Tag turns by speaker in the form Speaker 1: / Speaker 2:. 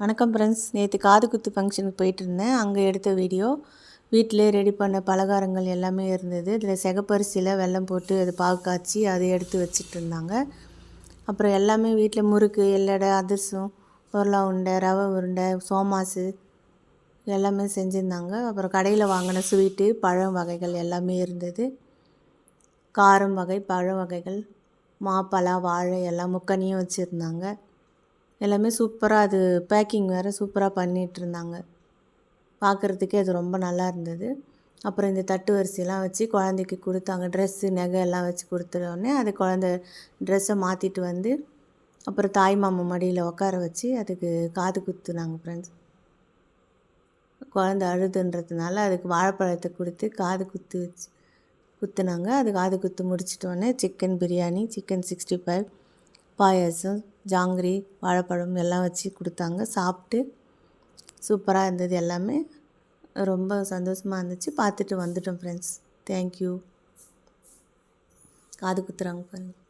Speaker 1: வணக்கம் ஃப்ரெண்ட்ஸ் நேற்று காது குத்து ஃபங்க்ஷனுக்கு போயிட்டு இருந்தேன். அங்கே எடுத்த வீடியோ வீட்டிலே ரெடி பண்ண பலகாரங்கள் எல்லாமே இருந்தது. இதில் சிகப்பரிசியில் வெல்லம் போட்டு அது பாகு காய்ச்சி அதை எடுத்து வச்சுட்டு இருந்தாங்க. அப்புறம் எல்லாமே வீட்டில் முறுக்கு எல்லடை அதிரசம் உருளா உருண்டை ரவை உருண்டை சோமாசு எல்லாமே செஞ்சுருந்தாங்க. அப்புறம் கடையில் வாங்கின ஸ்வீட்டு பழம் வகைகள் எல்லாமே இருந்தது. காரம் வகை பழ வகைகள் மாப்பழம் வாழை எல்லாம் முக்கனியும் வச்சுருந்தாங்க. எல்லாமே சூப்பராக அது பேக்கிங் வேறு சூப்பராக பண்ணிகிட்ருந்தாங்க பார்க்குறதுக்கே அது ரொம்ப நல்லா இருந்தது. அப்புறம் இந்த தட்டு வரிசையெல்லாம் வச்சு குழந்தைக்கு கொடுத்தாங்க. ட்ரெஸ்ஸு நகை எல்லாம் வச்சு கொடுத்துட்டோடனே அது குழந்த ட்ரெஸ்ஸை மாற்றிட்டு வந்து அப்புறம் தாய் மாமா மடியில் உட்கார வச்சு அதுக்கு காது குத்துனாங்க ஃப்ரெண்ட்ஸ் குழந்த அழுதுன்றதுனால அதுக்கு வாழைப்பழத்தை கொடுத்து காது குத்து வச்சு குத்துனாங்க. அது காது குத்து முடிச்சிட்டோடனே chicken biryani chicken sixty five பாயாசம் ஜாங்கிரி வாழைப்பழம் எல்லாம் வச்சு கொடுத்தாங்க. சாப்பிட்டு சூப்பராக இருந்தது எல்லாமே. ரொம்ப சந்தோஷமாக இருந்துச்சு. பார்த்துட்டு வந்துட்டோம் ஃப்ரெண்ட்ஸ் தேங்க்யூ காது குத்துறாங்க பாருங்கள்